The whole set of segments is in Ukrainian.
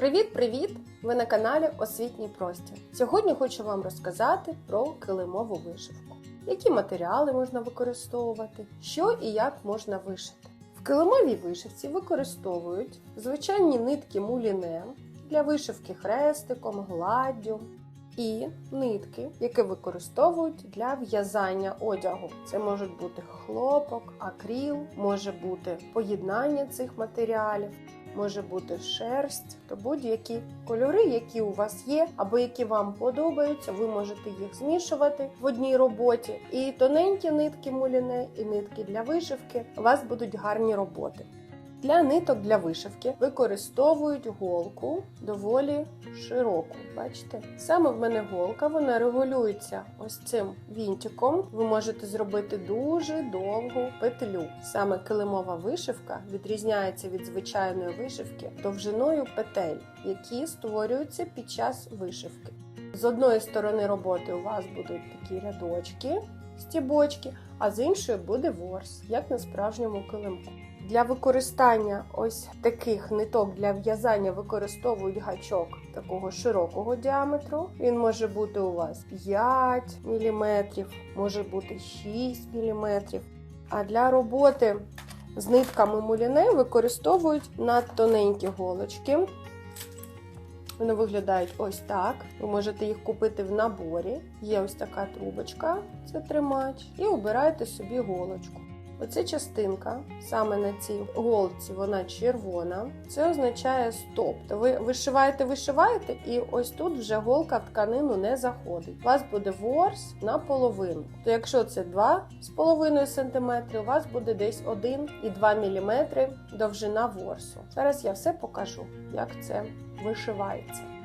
Привіт-привіт! Ви на каналі Освітній Простір. Сьогодні хочу вам розказати про килимову вишивку. Які матеріали можна використовувати, що і як можна вишити. В килимовій вишивці використовують звичайні нитки муліне для вишивки хрестиком, гладдю і нитки, які використовують для в'язання одягу. Це можуть бути хлопок, акріл, може бути поєднання цих матеріалів може бути шерсть, то будь-які кольори, які у вас є, або які вам подобаються, ви можете їх змішувати в одній роботі. І тоненькі нитки муліне, і нитки для вишивки у вас будуть гарні роботи. Для ниток для вишивки використовують голку доволі широку. Бачите? Саме в мене голка, вона регулюється ось цим вінтиком. Ви можете зробити дуже довгу петлю. Саме килимова вишивка відрізняється від звичайної вишивки довжиною петель, які створюються під час вишивки. З одної сторони роботи у вас будуть такі рядочки, стібочки, а з іншої буде ворс, як на справжньому килимку. Для використання ось таких ниток для в'язання використовують гачок такого широкого діаметру. Він може бути у вас 5 мм, може бути 6 мм. А для роботи з нитками муліне використовують надтоненькі голочки. Вони виглядають ось так. Ви можете їх купити в наборі. Є ось така трубочка, це тримач, і обираєте собі голочку. Оця частинка, саме на цій голці, вона червона. Це означає стоп. То ви вишиваєте, вишиваєте, і ось тут вже голка в тканину не заходить. У вас буде ворс наполовину. То якщо це 2,5 см, у вас буде десь 1,2 мм довжина ворсу. Зараз я все покажу, як це вишивається.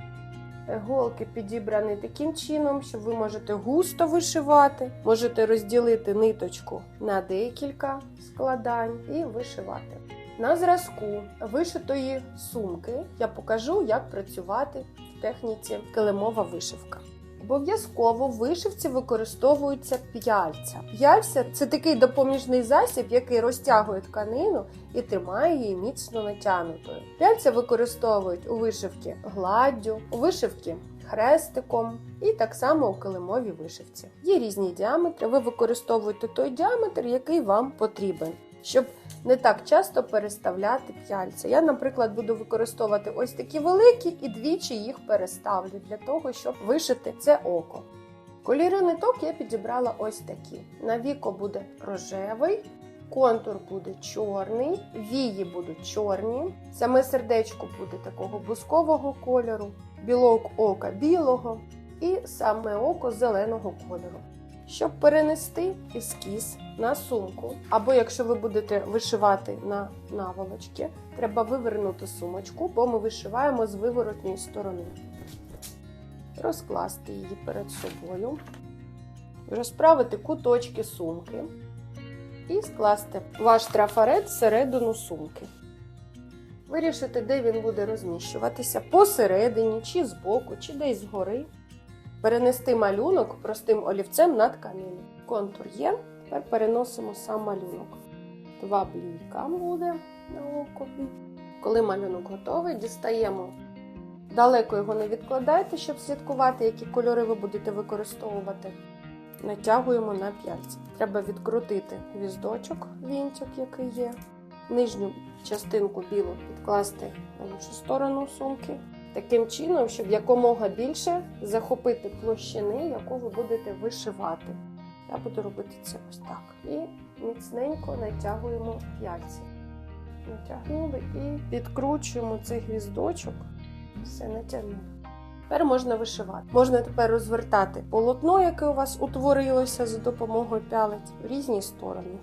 Голки підібрані таким чином, що ви можете густо вишивати, можете розділити ниточку на декілька складань і вишивати. На зразку вишитої сумки я покажу, як працювати в техніці килимова вишивка. Обов'язково в вишивці використовуються п'яльця. П'яльця це такий допоміжний засіб, який розтягує тканину і тримає її міцно натягнутою. П'яльця використовують у вишивці гладдю, у вишивці хрестиком і так само у килимовій вишивці. Є різні діаметри. Ви використовуєте той діаметр, який вам потрібен, щоб не так часто переставляти п'яльця. Я, наприклад, буду використовувати ось такі великі і двічі їх переставлю для того, щоб вишити це око. Кольори ниток я підібрала ось такі. На віко буде рожевий, контур буде чорний, вії будуть чорні, саме сердечко буде такого бускового кольору, білок ока білого і саме око зеленого кольору. Щоб перенести ескіз на сумку, або якщо ви будете вишивати на наволочки, треба вивернути сумочку, бо ми вишиваємо з виворотньої сторони. Розкласти її перед собою, розправити куточки сумки і скласти ваш трафарет всередину сумки. Вирішити, де він буде розміщуватися посередині, чи збоку, чи десь згори. Перенести малюнок простим олівцем на тканину. Контур є, тепер переносимо сам малюнок. Два бліка буде на окові. Коли малюнок готовий, дістаємо. Далеко його не відкладайте, щоб слідкувати, які кольори ви будете використовувати. Натягуємо на п'яльці. Треба відкрутити гвіздочок, вінтик, який є. Нижню частинку білу підкласти на іншу сторону сумки. Таким чином, щоб якомога більше захопити площини, яку ви будете вишивати. Я буду робити це ось так. І міцненько натягуємо п'яльці. Натягнули і підкручуємо цей гвіздочок. Все натягнули. Тепер можна вишивати. Можна тепер розвертати полотно, яке у вас утворилося за допомогою пялець, в різні сторони.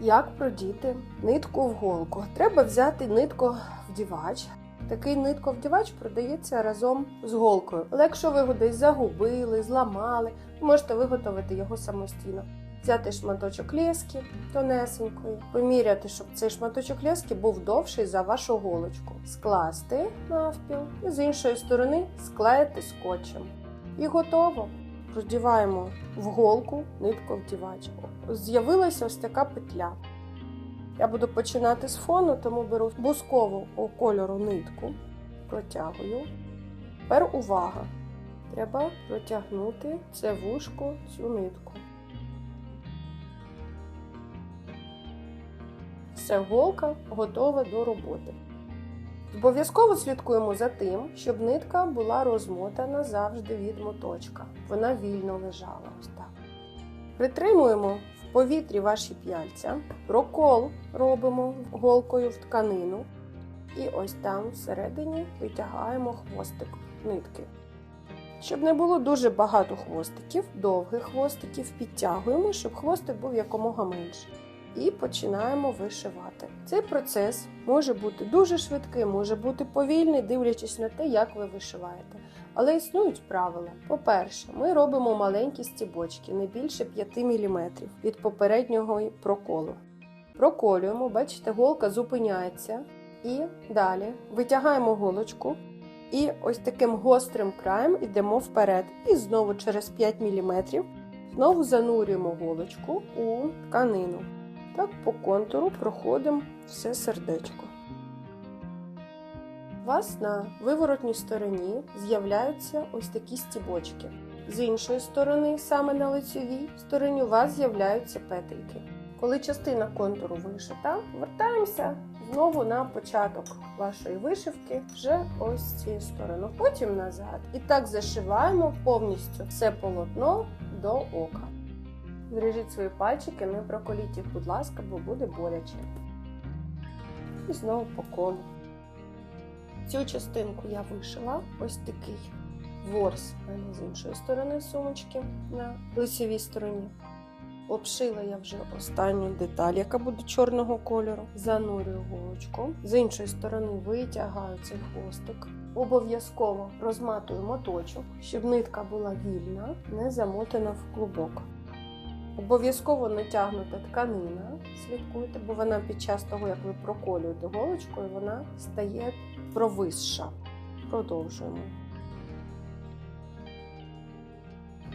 Як продіти нитку в голку? Треба взяти нитку вдівач. Такий нитковдівач продається разом з голкою. Але якщо ви його десь загубили, зламали, можете виготовити його самостійно. Взяти шматочок лески тонесенької, поміряти, щоб цей шматочок лески був довший за вашу голочку, скласти навпіл і з іншої сторони склеїти скотчем. І готово. Продіваємо в голку нитковдівач. З'явилася ось така петля. Я буду починати з фону, тому беру бускову кольору нитку, протягую. Тепер увага! Треба протягнути це вушко, цю нитку. Все, голка готова до роботи. Обов'язково слідкуємо за тим, щоб нитка була розмотана завжди від моточка. Вона вільно лежала ось так. Притримуємо повітрі ваші п'яльця, прокол робимо голкою в тканину. І ось там всередині витягаємо хвостик нитки. Щоб не було дуже багато хвостиків, довгих хвостиків підтягуємо, щоб хвостик був якомога менший. І починаємо вишивати. Цей процес може бути дуже швидким, може бути повільний, дивлячись на те, як ви вишиваєте. Але існують правила. По-перше, ми робимо маленькі стібочки, не більше 5 мм від попереднього проколу. Проколюємо, бачите, голка зупиняється. І далі витягаємо голочку і ось таким гострим краєм йдемо вперед. І знову через 5 мм знову занурюємо голочку у тканину. Так по контуру проходимо все сердечко. У вас на виворотній стороні з'являються ось такі стібочки. З іншої сторони, саме на лицевій стороні, у вас з'являються петельки. Коли частина контуру вишита, вертаємося знову на початок вашої вишивки, вже ось з цієї сторони, потім назад. І так зашиваємо повністю все полотно до ока. Зріжіть свої пальчики, не проколіть їх, будь ласка, бо буде боляче. І знову по колу. Цю частинку я вишила ось такий ворс в мене з іншої сторони сумочки на лицевій стороні. Обшила я вже останню деталь, яка буде чорного кольору. Занурюю голочку. З іншої сторони витягаю цей хвостик. Обов'язково розматую моточок, щоб нитка була вільна, не замотана в клубок. Обов'язково натягнута тканина, слідкуйте, бо вона під час того, як ви проколюєте голочкою, вона стає провисша. Продовжуємо.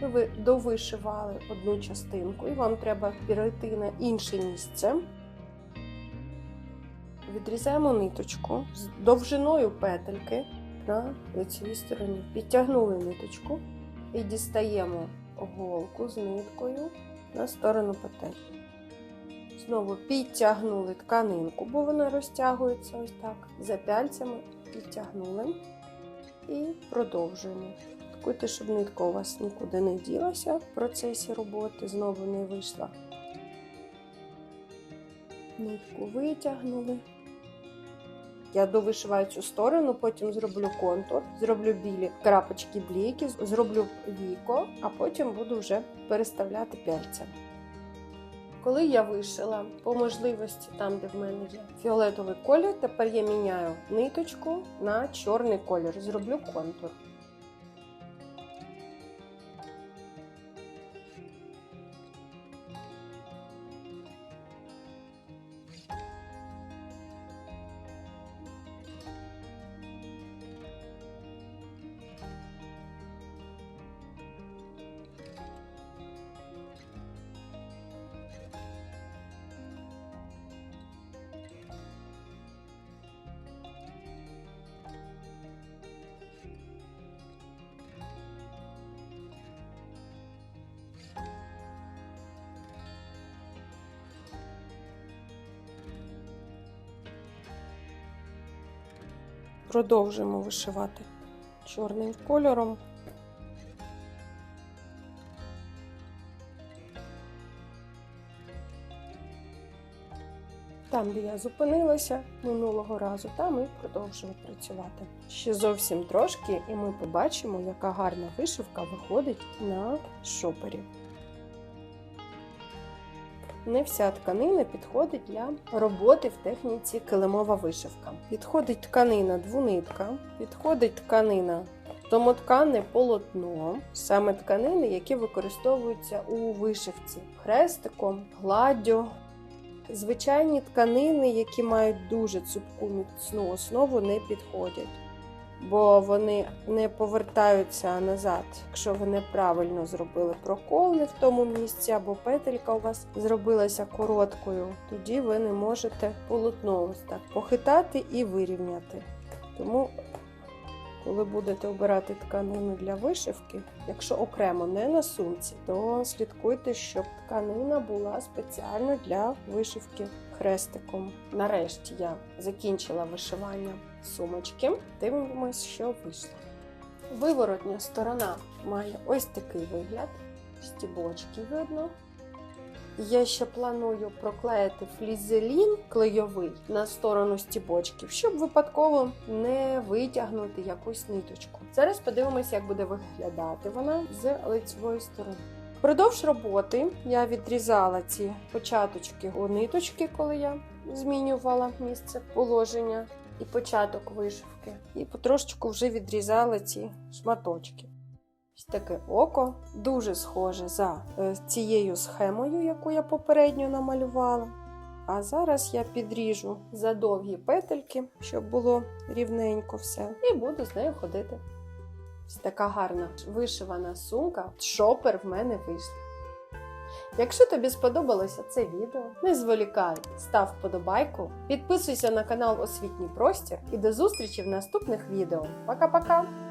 Ви довишивали одну частинку, і вам треба перейти на інше місце. Відрізаємо ниточку з довжиною петельки на лицевій стороні. Підтягнули ниточку і дістаємо голку з ниткою на сторону петель. Знову підтягнули тканинку, бо вона розтягується ось так. За пяльцями підтягнули і продовжуємо. Слідкуйте, щоб нитка у вас нікуди не ділася в процесі роботи, знову не вийшла. Нитку витягнули. Я довишиваю цю сторону, потім зроблю контур, зроблю білі крапочки бліки, зроблю віко, а потім буду вже переставляти пяльця. Коли я вишила по можливості, там, де в мене є фіолетовий колір, тепер я міняю ниточку на чорний колір, зроблю контур. Продовжуємо вишивати чорним кольором. Там, де я зупинилася минулого разу, там і продовжую працювати. Ще зовсім трошки, і ми побачимо, яка гарна вишивка виходить на шопері. Не вся тканина підходить для роботи в техніці килимова вишивка. Підходить тканина двунитка, підходить тканина домоткане полотно, саме тканини, які використовуються у вишивці хрестиком, гладдю. Звичайні тканини, які мають дуже цупку міцну основу, не підходять, бо вони не повертаються назад. Якщо ви неправильно зробили прокол не в тому місці, або петелька у вас зробилася короткою, тоді ви не можете полотно ось так похитати і вирівняти. Тому коли будете обирати тканину для вишивки, якщо окремо не на сумці, то слідкуйте, щоб тканина була спеціально для вишивки хрестиком. Нарешті я закінчила вишивання сумочки. Дивимось, що вийшло. Виворотня сторона має ось такий вигляд, стібочки видно. Я ще планую проклеїти флізелін клейовий на сторону стібочків, щоб випадково не витягнути якусь ниточку. Зараз подивимося, як буде виглядати вона з лицевої сторони. Впродовж роботи я відрізала ці початочки у ниточки, коли я змінювала місце положення і початок вишивки. І потрошечку вже відрізала ці шматочки. Ось таке око дуже схоже за е, цією схемою, яку я попередньо намалювала. А зараз я підріжу за довгі петельки, щоб було рівненько все, і буду з нею ходити. Ось така гарна вишивана сумка. Шопер в мене вийшла. Якщо тобі сподобалося це відео, не зволікай, став вподобайку, підписуйся на канал Освітній Простір і до зустрічі в наступних відео. Пока-пока!